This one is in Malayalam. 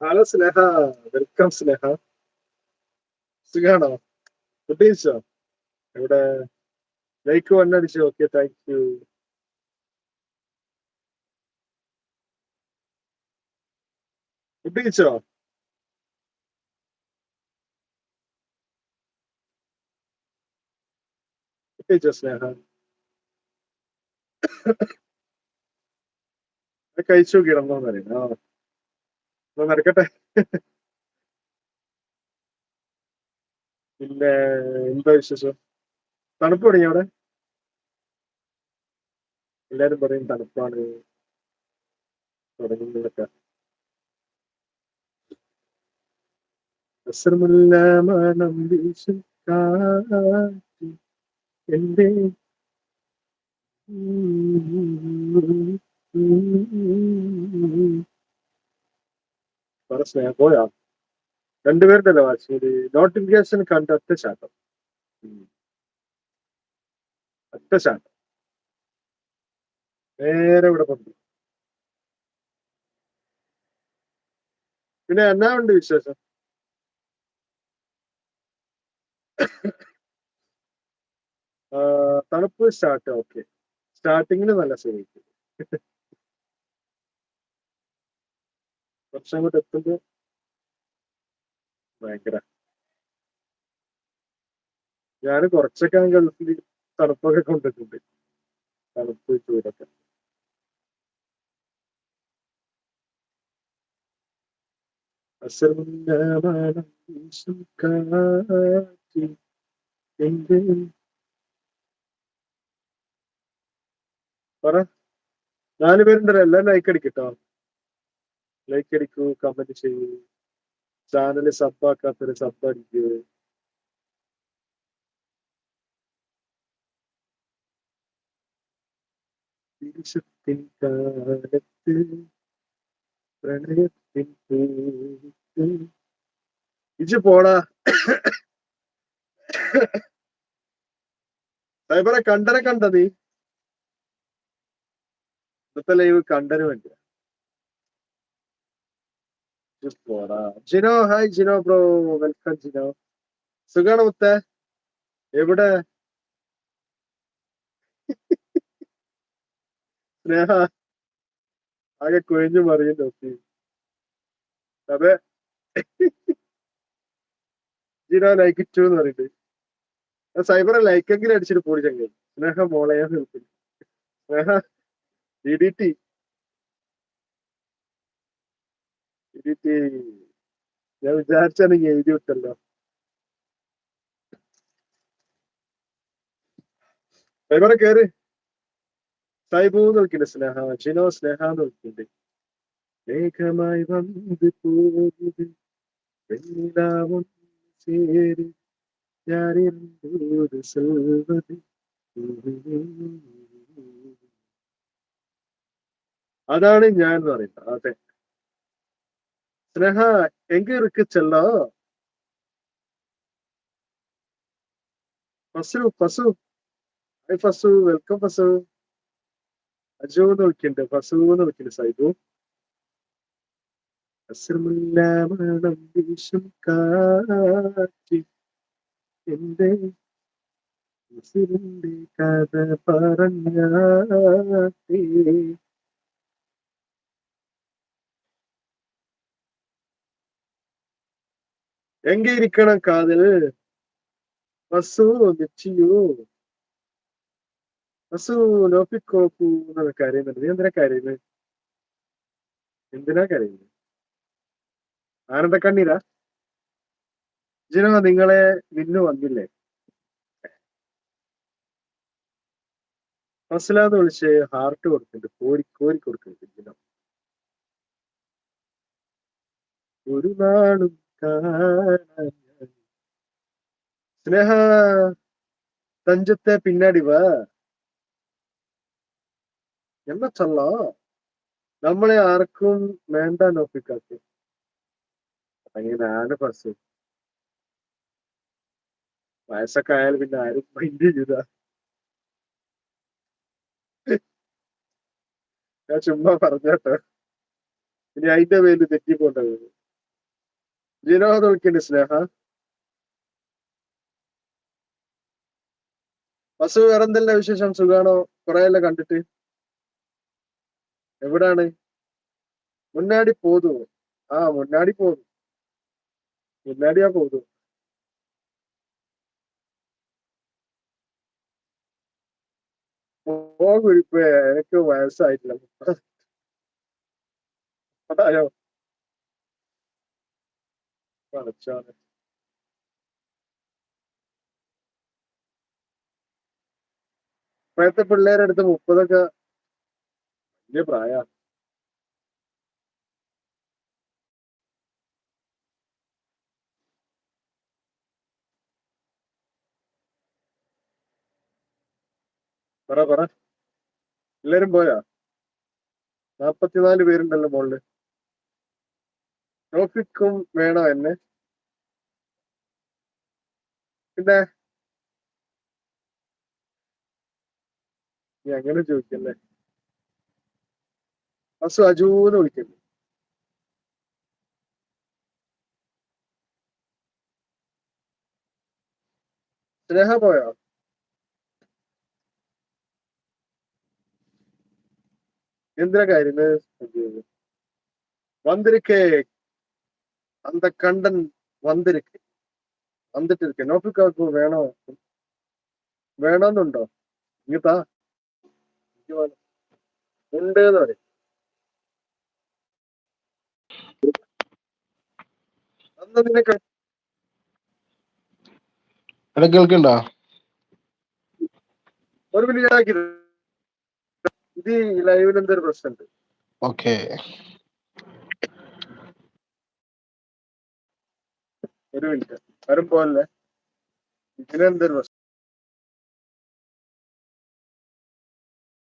ഹലോ സ്നേഹ വെൽക്കം സ്നേഹ സുഖാണോ? പ്രത്യേകിച്ചോ? ഇവിടെ ലൈക്ക് വണ്ണടിച്ചു ഓക്കെ താങ്ക് യു ഫുഡ് കഴിച്ചോ സ്നേഹ കഴിച്ചു കിടന്നോന്ന് അറിയാം ആ എന്നാ നടക്കട്ടെ പിന്നെ എന്താ വിശേഷം? തണുപ്പ് തുടങ്ങി അവിടെ? എല്ലാരും പറയും തണുപ്പാണ്. തുടങ്ങുന്നതൊക്കെ. അസർമുല്ല മണം പറ സ്നേഹം പോയാ? രണ്ടുപേരുടെ അല്ലേ വാശി നോട്ടിഫിക്കേഷൻ കണ്ട് ഒറ്റ ശാട്ടം നേരെ ഇവിടെ കൊണ്ടു പിന്നെ എന്നാ ഉണ്ട് വിശേഷം ആ, തണുപ്പ് സ്റ്റാർട്ട് ഓക്കെ സ്റ്റാർട്ടിങ്ങിന് നല്ല സുഖം കുറച്ച് അങ്ങോട്ട് എത്തുമ്പോ ഭയങ്കര. ഞാൻ കുറച്ചൊക്കെ ഗൾഫിൽ തണുപ്പൊക്കെ കൊണ്ടിട്ടുണ്ട്. തണുപ്പ് ചൂടൊക്കെ. അസർമുല്ലാമണം കാറ്റ് പറ. നാല് പേരുണ്ടല്ലോ എല്ലാം ലൈക്ക് അടിക്കട്ടോ. ലൈക്ക് അടിക്കൂ കമന്റ് ചെയ്യൂ. ചാനൽ സബ്ബാക്കാത്തവര് സബ് അടിക്കൂ. ദേശത്തിൻ കാലത്ത് പ്രണയത്തിൻ ഇജ്ജ് പോടാ. സൈബറെ കണ്ടനെ കണ്ട നീ? ഇന്നത്തെ ലൈവ് കണ്ടന് വേണ്ടി Jino hi Jino bro. Welcome Jino. സുഖാണ് മുത്ത? എവിടെ? സ്നേഹ. ആകെ കുഴഞ്ഞു നോക്കി. അതെ. ജിനോ ലൈക്ക് ടു എന്ന് പറഞ്ഞിട്ട് സൈബറെ ലൈക്കെങ്കിലും അടിച്ചിട്ട് പോയി ചങ്ങി സ്നേഹ മോളയാ സ്നേഹ ഇഡിറ്റി ഇഡിറ്റി ഞാൻ വിചാരിച്ചാണെങ്കിൽ എഴുതി വിട്ടല്ലോ. സൈബറെ കേറി. സൈബു എന്ന് സ്നേഹ ജിനോ സ്നേഹ എന്ന് വിളിക്കണ്ട് മേഘമായി വന്ന് പോകുന്നത് വെണ്ണിലാവും ചേര്. ഞാൻ എന്തോട് അതാണ് ഞാൻ എന്ന് പറയുന്നത്. അതെ. സ്നേഹ എങ്ക ഇருக்கு ചെല്ലാം. Fasu ഫസു. Hi Fasu welcome Fasu. Aju എന്ന് വിളിക്കണ്ട്. ഫസു എന്ന് വിളിക്കണ്ട് സൈബു അസുമില്ല മണം വിഷം കാറ്റി എന്റെ ഉസിരിന്റെ കഥ പറഞ്ഞാട്ടേ. എങ്ക ഇരിക്കണം കാതിൽ. വസു നിശ്ചയോ വസു നോക്കിക്കോക്കൂ എന്നുള്ള കരയുന്നുണ്ട് നീ എന്തിനാ കരയുന്നത് എന്തിനാ കരയുന്നത് ആനന്ദ കണ്ണീരാ ജിനോ നിങ്ങളെ വിന്നു വന്നില്ലേ? ഫസലാന്ന് വിളിച്ച് ഹാർട്ട് കൊടുക്കുന്നുണ്ട്. കോരി കോരി കൊടുക്കുന്നുണ്ട് ജിനോ ഒരു നാളും. സ്നേഹ തഞ്ചത്തെ പിന്നാടി വാ. എന്നാ ചൊല്ലാം നമ്മളെ ആർക്കും വേണ്ട നോക്കിക്കാത്ത അങ്ങനെ ആണ് ബസ് വയസ്സൊക്കെ ആയാലും പിന്നെ ആരും മൈൻഡ് ചെയ്യൂല. ഞാൻ ചുമ്മാ പറഞ്ഞോട്ടെ. ഇനി അതിന്റെ പേരിൽ തെറ്റിപ്പോണ്ടത് വിനോദം വിളിക്കണ്ട് സ്നേഹ. ബസ് വേറെന്തല്ല വിശേഷം? സുഖാണോ? കുറെയല്ല കണ്ടിട്ട്. എവിടാണ്? മുന്നാടി പോതു. ആ മുന്നാടി പോതു. മുന്നാടിയാ പോതു. പോകും ഇപ്പൊ എനിക്ക് വയസ്സായിട്ടില്ല. അതായോ പഠിച്ചോനെ ഇപ്പോഴത്തെ പിള്ളേരുടെ അടുത്ത് മുപ്പതൊക്കെ വലിയ പ്രായ പറ പറ. എല്ലാരും പോയാ? നാപ്പത്തിനാല് പേരുണ്ടല്ലോ മോളിൽ. ട്രോഫിക്കും വേണോ എന്നെ. പിന്നെ? നീ അങ്ങനെ ചോദിക്കല്ലേ? അസു അജൂന്ന് വിളിക്കുന്നു സ്നേഹ പോയോ? എന്തിനാ കാര്യം വന്നിരിക്കേ. അന്ത കണ്ടൻ വന്നിരിക്കേ. വന്നിട്ടിരിക്കേ. ഇരിക്കേ നോഫിക്കാർക്ക് വേണോ? വേണോന്നുണ്ടോ? ഇങ്ങത്താ ഉണ്ട് എന്ന് പറയും. ഒരു മിനിറ്റ് ആക്കിയത് ഇത് ഈ ലൈവിൽ എന്തൊരു പ്രശ്നമുണ്ട് ഓക്കെ ഒരു മിനിറ്റ് ആരും പോകല്ലേ ഇതിനെന്തൊരു പ്രശ്നം